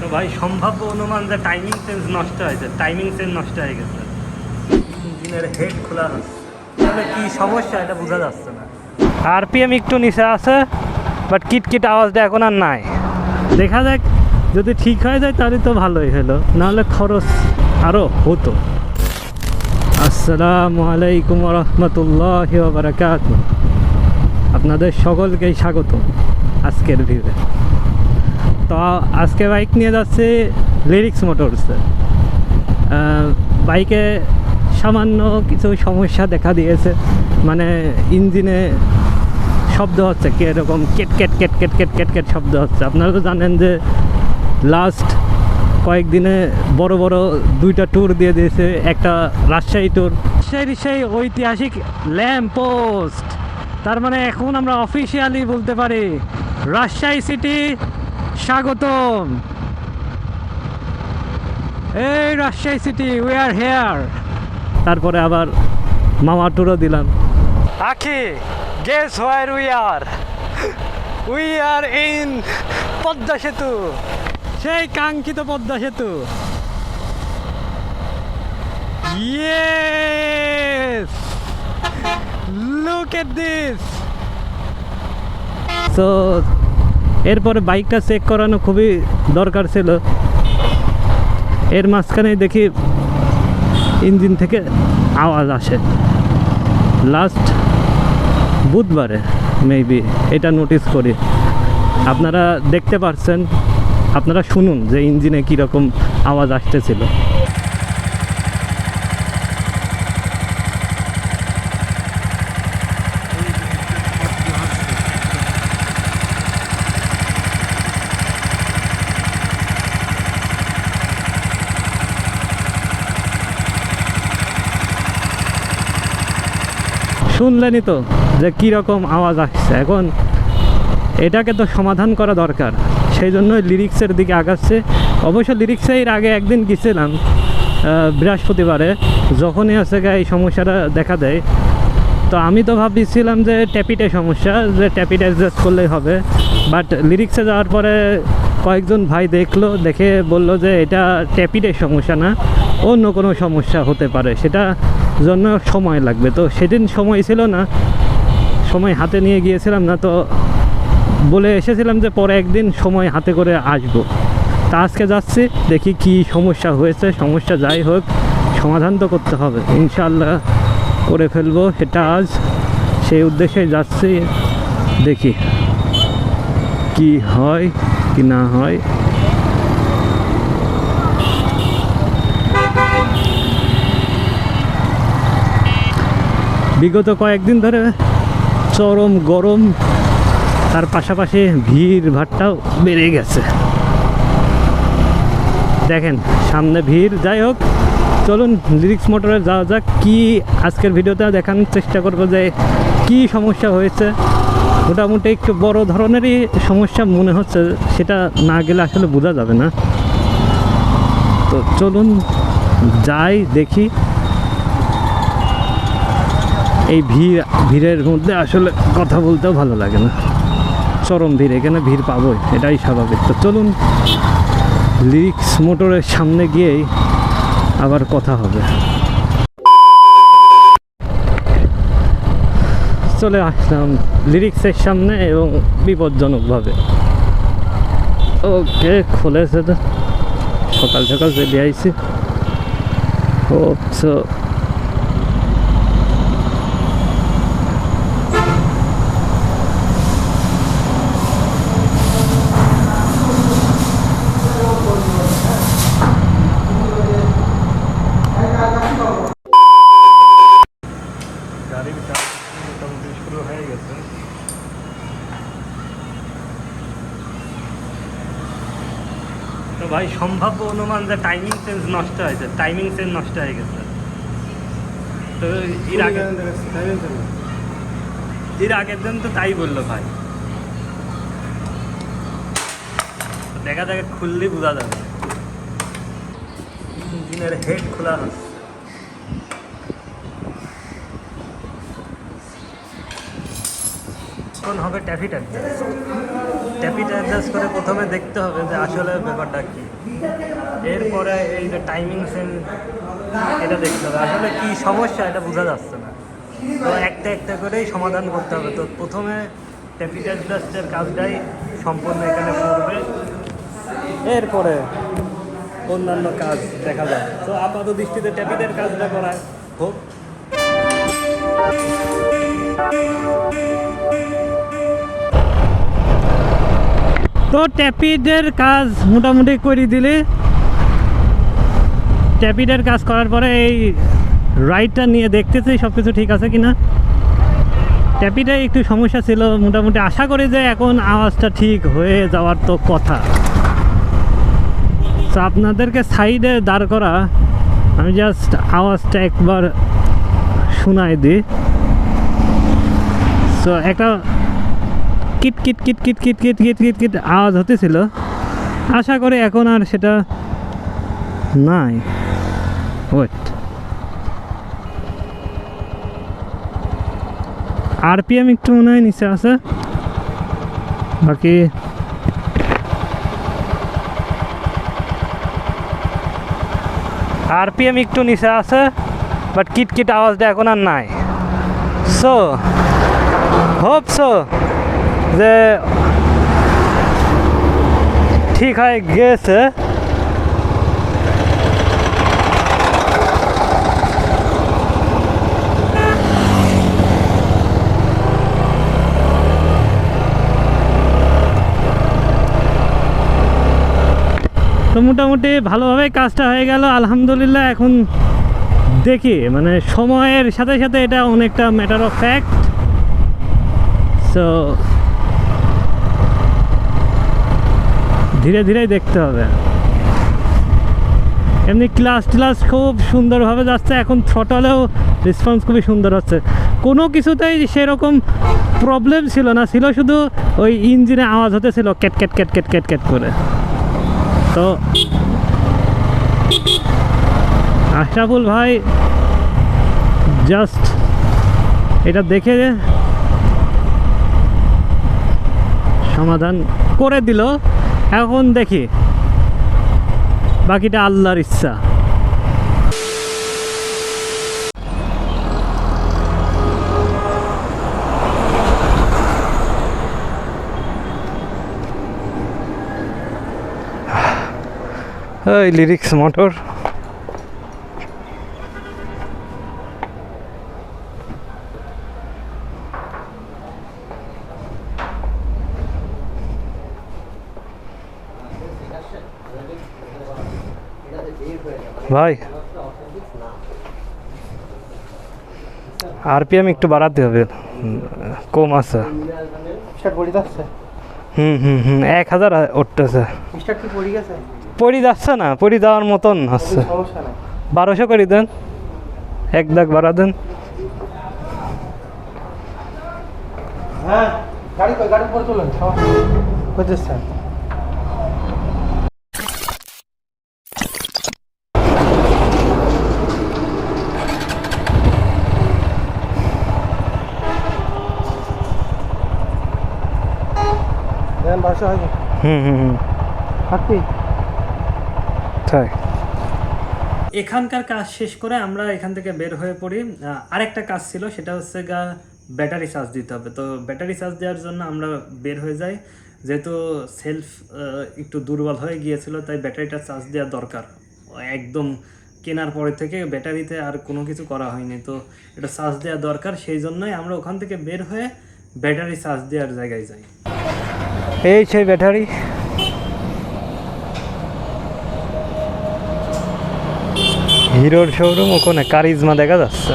তো ভাই সম্ভাব্য অনুমান যে টাইমিং সেন্স নষ্ট হয়েছে টাইমিং সেন্স নষ্ট হয়ে গেছে। ইঞ্জিনের হেড খোলা আছে তাহলে কি সমস্যা? এটা বোঝা যাচ্ছে না। আরপিএম একটু নিচে আছে বাট কিটকিট আওয়াজটা এখন আর নাই। দেখা যাক যদি ঠিক হয়ে যায় তাহলে তো ভালোই হলো নাহলে খরচ আরও হতো। আসসালামু আলাইকুম রহমতুল্লাহ বারাকাত আপনাদের সকলকেই স্বাগত আজকের ভিউয়ে তো আজকে বাইক নিয়ে যাচ্ছে লিরিক্স মোটরসে বাইকে সামান্য কিছু সমস্যা দেখা দিয়েছে। মানে ইঞ্জিনে শব্দ হচ্ছে, কীরকম কেট কেট কেট কেট কেট কেট কেট শব্দ হচ্ছে। আপনারা তো জানেন যে লাস্ট কয়েকদিনে বড় বড় দুইটা ট্যুর দিয়ে দিয়েছে। একটা রাজশাহী ট্যুর রাজশাহীর সেই ঐতিহাসিক ল্যাম্প পোস্ট তার মানে এখন আমরা অফিসিয়ালি বলতে পারি, রাজশাহী সিটি স্বাগতম। এই Rajshahi city we are here তারপরে আবার মামা ট্যুরও দিলাম। Akhi guess where we are we are in Padma Setu. সেই কাঙ্ক্ষিত Padma Setu. Yes look at this so এরপরে বাইকটা চেক করানো খুবই দরকার ছিল। এর মাঝখানে দেখি ইঞ্জিন থেকে আওয়াজ আসে। লাস্ট বুধবারে মেবি এটা নোটিস করি। আপনারা দেখতে পারছেন, আপনারা শুনুন যে ইঞ্জিনে কীরকম আওয়াজ আসতেছিল। শুনলেনই তো যে কীরকম আওয়াজ আসছে। এখন এটাকে তো সমাধান করা দরকার। সেই জন্য লিরিক্সের দিকে আগাচ্ছে। অবশ্য লিরিক্সে এর আগে একদিন গেছিলাম বৃহস্পতিবারে, যখনই হচ্ছে এই সমস্যাটা দেখা দেয়। তো আমি তো ভাবছিলাম যে ট্যাপিটে সমস্যা, যে ট্যাপিট অ্যাডজাস্ট করলেই হবে। বাট লিরিক্সে যাওয়ার পরে কয়েকজন ভাই দেখল, দেখে বলল যে এটা ট্যাপিটের সমস্যা না। অন্য কোনো সমস্যা হতে পারে, সেটা জন্য সময় লাগবে। তো সেদিন সময় ছিল না, সময় হাতে নিয়ে গিয়েছিলাম না, তো বলে এসেছিলাম যে পরে একদিন সময় হাতে করে আসব। তা আজকে যাচ্ছি, দেখি কি সমস্যা হয়েছে, সমস্যা যাই হোক, সমাধান তো করতে হবে। ইনশাল্লাহ করে ফেলব, সেটা আজ। সেই উদ্দেশ্যে যাচ্ছি, দেখি কি হয়, কি না হয়। বিগত কয়েকদিন ধরে চরম গরম, তার পাশাপাশি ভিড় ভাট্টাও বেড়ে গেছে। দেখেন, সামনে ভিড়। যাই হোক, চলুন লিরিক্স মোটরে যাওয়া যাক। কি আজকের ভিডিওতে দেখানোর চেষ্টা করব যে কি সমস্যা হয়েছে। মোটামুটি একটু বড় ধরনেরই সমস্যা মনে হচ্ছে, সেটা না গেলে আসলে বোঝা যাবে না। তো চলুন যাই দেখি। এই ভিড়, ভিড়ের মধ্যে আসলে কথা বলতেও ভালো লাগে না। চরম ভিড়, এখানে ভিড় পাবোই, এটাই স্বাভাবিক। তো চলুন লিরিক্স মোটরের সামনে গিয়েই আবার কথা হবে। চলে আসলাম লিরিক্সের সামনে এবং বিপজ্জনকভাবে। ওকে, খুলেছে তো। সকাল সকাল চলে আইছি। ও সো গাড়ির কাজ মোটামুটি শুরু হয়ে গেছে ভাই সম্ভাব্য অনুমান যে টাইমিং সেন্স নষ্ট হয়েছে টাইমিং সেন্স নষ্ট হয়ে গেছে। তো এর আগে এর আগের দিন তো তাই বলল ভাই। দেখা দেখা যাক খুললেই বোঝা যাবে। ইঞ্জিনের হেড খোলা আছে এখন হবে ট্যাফিট অ্যাডজাস্ট ট্যাফিট অ্যাডজাস্ট করে প্রথমে দেখতে হবে যে আসলে ব্যাপারটা কী। এরপরে এই যে টাইমিং সেন এটা দেখতে হবে। আসলে কি সমস্যা, এটা বোঝা যাচ্ছে না। তো একটা একটা করেই সমাধান করতে হবে। তো প্রথমে ট্যাফিট অ্যাডজাস্টের কাজটাই সম্পূর্ণ এখানে করবে। এরপরে অন্যান্য কাজ দেখা যাবে তো আপাত দৃষ্টিতে ট্যাপিটের কাজটা করা হোক। তো ট্যাপিডের কাজ মোটামুটি করে দিলে। ট্যাপিডের কাজ করার পরে এই রাইডটা নিয়ে দেখতেছি সব কিছু ঠিক আছে কিনা। ট্যাপিডে একটু সমস্যা ছিল, মোটামুটি আশা করি যে এখন আওয়াজটা ঠিক হয়ে যাওয়ার তো কথা। তো আপনাদেরকে সাইডে দাঁড় করা, আমি জাস্ট আওয়াজটা একবার শোনাই দিই। সো একটা কিট কিট কিট কিট কিট কিট কিট কিট কিট আওয়াজ হতেছিল। আশা করি এখন আর সেটা নাই। ওয়েট আরপিএম একটু মনে হয় নিচে আছে। বাকি আরপিএম একটু নিচে আছে বাট কিটকিট আওয়াজটা এখন আর নাই। সো হোপ সো যে ঠিক হয়ে গেছে। তো মোটামুটি ভালোভাবে কাজটা হয়ে গেল, আলহামদুলিল্লাহ। এখন দেখি মানে সময়ের সাথে সাথে এটা অনেকটা ম্যাটার অফ ফ্যাক্ট সো ধীরে ধীরেই দেখতে হবে। এমনি ক্লাস ক্লাস খুব সুন্দরভাবে যাচ্ছে, এখন থ্রটলেও রেসপন্স খুবই সুন্দর হচ্ছে। কোনো কিছুতেই সেরকম প্রবলেম ছিল না, ছিল শুধু ওই ইঞ্জিনে আওয়াজ হতেছিল ক্যাট ক্যাট ক্যাট ক্যাট ক্যাট ক্যাট করে। তো আশরাফুল ভাই জাস্ট এটা দেখে সমাধান করে দিল। এখন দেখি। বাকিটা আল্লাহর ইচ্ছা। ওই লিরিক্স মোটর ভাই। আরপিএম একটু বাড়াতে হবে। কম আছে। পড়ে হুম হুম হুম এক হাজার উঠতেছে। পড়ে যাচ্ছে না পরি যাওয়ার মতন হচ্ছে নাই। বারোশো করে দেন। এক দাগ বাড়া দেন। হ্যাঁ গাড়ি গাড়ি পরে চলেন বুঝেছেন হয় হুম হুম হুম। থাকবি? তাই এখানকার কাজ শেষ করে আমরা এখান থেকে বের হয়ে পড়ি। আহ, আরেকটা কাজ ছিল সেটা হচ্ছে গা ব্যাটারি চার্জ দিতে হবে। তো ব্যাটারি চার্জ দেওয়ার জন্য আমরা বের হয়ে যাই। যেহেতু সেলফ একটু দুর্বল হয়ে গিয়েছিল তাই ব্যাটারিটা চার্জ দেওয়া দরকার। একদম কেনার পরে থেকে ব্যাটারিতে আর কোনো কিছু করা হয়নি। তো এটা চার্জ দেওয়া দরকার সেই জন্যই আমরা ওখান থেকে বের হয়ে ব্যাটারি চার্জ দেওয়ার জায়গায় যাই। এই সেই ব্যাটারি। হিরোর শোরুম ওখানে কারিজমা দেখা যাচ্ছে।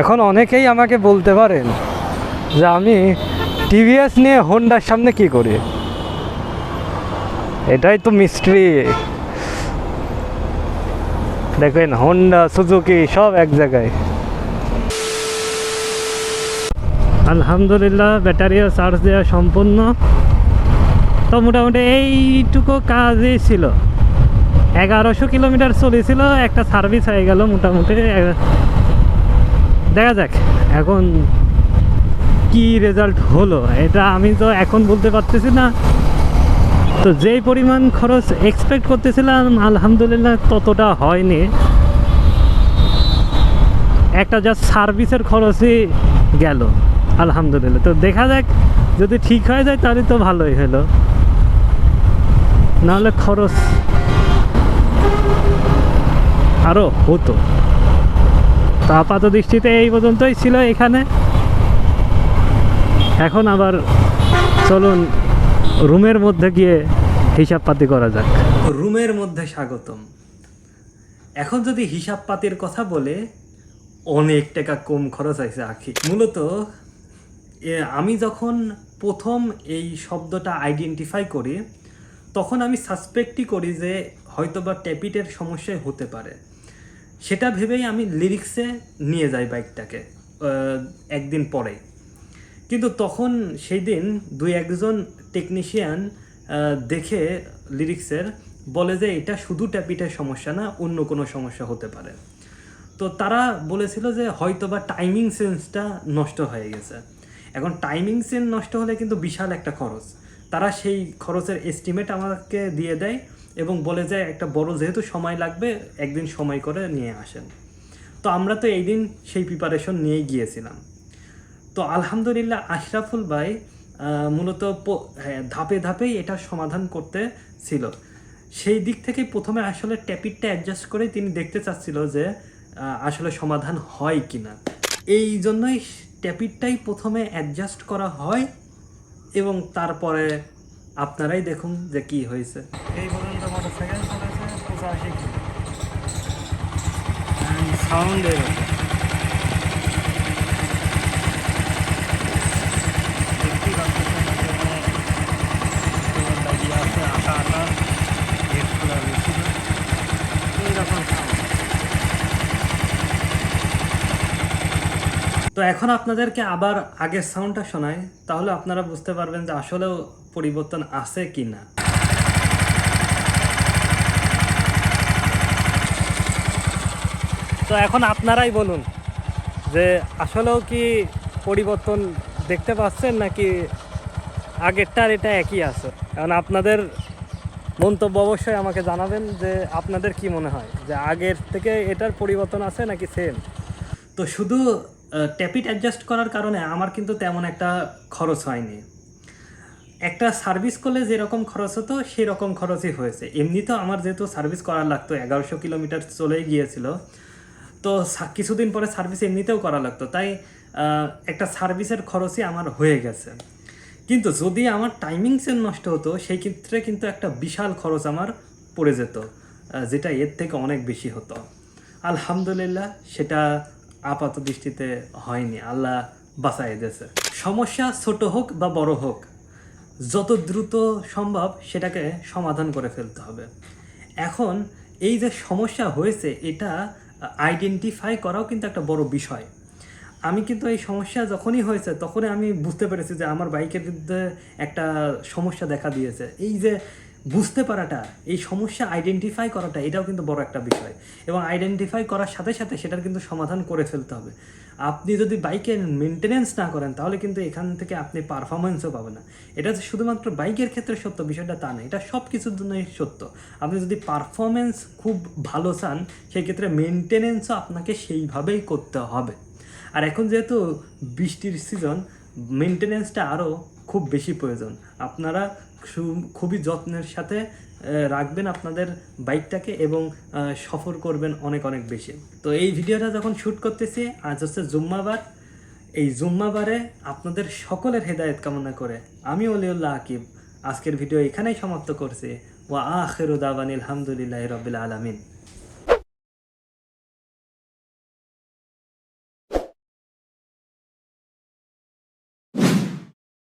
এখন অনেকেই আমাকে বলতে পারেন যে আমি টিভিএস নিয়ে হোন্ডার সামনে কি করি? এটাই তো মিস্ট্রি দেখেন হন্ডা সুজুকি সব এক জায়গায়। আলহামদুলিল্লাহ, ব্যাটারিও চার্জ দেওয়া সম্পূর্ণ। তো মোটামুটি এইটুকু কাজই ছিল। এগারোশো কিলোমিটার চলেছিল, একটা সার্ভিস হয়ে গেল মোটামুটি। দেখা যাক, এখন কি রেজাল্ট হলো? এটা আমি তো এখন বলতে পারতেছি না। তো যেই পরিমাণ খরচ এক্সপেক্ট করতেছিলাম, আলহামদুলিল্লাহ ততটা হয়নি। একটা জাস্ট সার্ভিসের খরচই গেল, আলহামদুলিল্লাহ। তো দেখা যাক, যদি ঠিক হয়ে যায় তাহলে তো ভালোই হলো। নাহলে খরচ আরও হতো। তো আপাত দৃষ্টিতে এই পর্যন্তই ছিল এখানে। এখন আবার চলুন রুমের মধ্যে গিয়ে হিসাব পাতি করা যাক। রুমের মধ্যে স্বাগতম। এখন যদি হিসাব পাতির কথা বলে, অনেক টাকা কম খরচ হয়েছে আখি। মূলত আমি যখন প্রথম এই শব্দটা আইডেন্টিফাই করি, তখন আমি সাসপেক্টই করি যে হয়তো বা ট্যাপিটের সমস্যায় হতে পারে। সেটা ভেবেই আমি লিরিক্সে নিয়ে যাই বাইকটাকে একদিন পরে কিন্তু তখন সেই দিন দুই একজন টেকনিশিয়ান দেখে লিরিক্সের বলে যে এটা শুধু ট্যাপিটের সমস্যা না, অন্য কোনো সমস্যা হতে পারে। তো তারা বলেছিল যে হয়তোবা টাইমিং সেন্সটা নষ্ট হয়ে গেছে। এখন টাইমিং সেন্স নষ্ট হলে কিন্তু বিশাল একটা খরচ। তারা সেই খরচের এস্টিমেট আমাকে দিয়ে দেয় এবং বলে যে একটা বড় যেহেতু সময় লাগবে, একদিন সময় করে নিয়ে আসেন। তো আমরা তো এই দিন সেই প্রিপারেশন নিয়েই গিয়েছিলাম। তো আলহামদুলিল্লাহ আশরাফুল ভাই মূলত প- হ্যাঁ, ধাপে ধাপেই এটা সমাধান করতে ছিল। সেই দিক থেকে প্রথমে আসলে ট্যাপিটটা অ্যাডজাস্ট করে তিনি দেখতে চাচ্ছিল যে আসলে সমাধান হয় কিনা। এই জন্যই ট্যাপিটটাই প্রথমে অ্যাডজাস্ট করা হয় এবং তারপরে আপনারাই দেখুন যে কি হয়েছে। এই পর্যন্ত মোটরসাইকেল চলেছে? পঁচাশি সাউন্ড তো এখন আপনাদেরকে আবার আগের সাউন্ডটা শোনায় তাহলে আপনারা বুঝতে পারবেন যে আসলেও পরিবর্তন আছে কি না তো এখন আপনারাই বলুন যে আসলেও কি পরিবর্তন দেখতে পাচ্ছেন নাকি আগেরটার এটা একই আছে? কারণ আপনাদের মন্তব্য অবশ্যই আমাকে জানাবেন যে আপনাদের কি মনে হয়? যে আগের থেকে এটার পরিবর্তন আছে নাকি সেম তো শুধু ট্যাপিট অ্যাডজাস্ট করার কারণে আমার কিন্তু তেমন একটা খরচ হয়নি। একটা সার্ভিস করলে যেরকম খরচ হতো, সেরকম খরচই হয়েছে। এমনিতেও আমার যেহেতু সার্ভিস করার লাগতো, এগারোশো কিলোমিটার চলেই গিয়েছিল, তো কিছুদিন পরে সার্ভিস এমনিতেও করা লাগতো। তাই একটা সার্ভিসের খরচই আমার হয়ে গেছে। কিন্তু যদি আমার টাইমিং সেন নষ্ট হতো, সেই ক্ষেত্রে কিন্তু একটা বিশাল খরচ আমার পড়ে যেত যেটা এর থেকে অনেক বেশি হতো। আলহামদুলিল্লাহ, সেটা আপাত দৃষ্টিতে হয়নি, আল্লাহ বাঁচাই দিয়েছে। সমস্যা ছোট হোক বা বড় হোক, যত দ্রুত সম্ভব সেটাকে সমাধান করে ফেলতে হবে। এখন এই যে সমস্যা হয়েছে, এটা আইডেন্টিফাই করাও কিন্তু একটা বড় বিষয়। আমি কিন্তু এই সমস্যা যখনই হয়েছে, তখনই আমি বুঝতে পেরেছি যে আমার বাইকের বিরুদ্ধে একটা সমস্যা দেখা দিয়েছে। এই যে বুঝতে পারাটা, এই সমস্যা আইডেন্টিফাই করাটা, এটাও কিন্তু বড় একটা বিষয়। এবং আইডেন্টিফাই করার সাথে সাথে সেটার কিন্তু সমাধান করে ফেলতে হবে। আপনি যদি বাইকের মেনটেনেন্স না করেন, তাহলে কিন্তু এখান থেকে আপনি পারফরমেন্সও পাবেন না। এটা শুধুমাত্র বাইকের ক্ষেত্রে সত্য, বিষয়টা তা না। এটা সব কিছুর জন্যই সত্য। আপনি যদি পারফরমেন্স খুব ভালো চান সেই ক্ষেত্রে মেনটেনেন্সও আপনাকে সেইভাবেই করতে হবে। আর এখন যেহেতু বৃষ্টির সিজন মেনটেনেন্সটা আরও খুব বেশি প্রয়োজন। আপনারা খুবই যত্নের সাথে রাখবেন আপনাদের বাইকটাকে এবং সফর করবেন অনেক অনেক বেশি। তো এই ভিডিওটা যখন শ্যুট করতেছি, আজ হচ্ছে জুম্মাবার। এই জুম্মাবারে আপনাদের সকলের হেদায়ত কামনা করে আমি অলিউল্লাহ আকিব। আজকের ভিডিও এখানেই সমাপ্ত করছি। ওয়া আখের উদাবান আলহামদুলিল্লাহ রবিল আলামিন।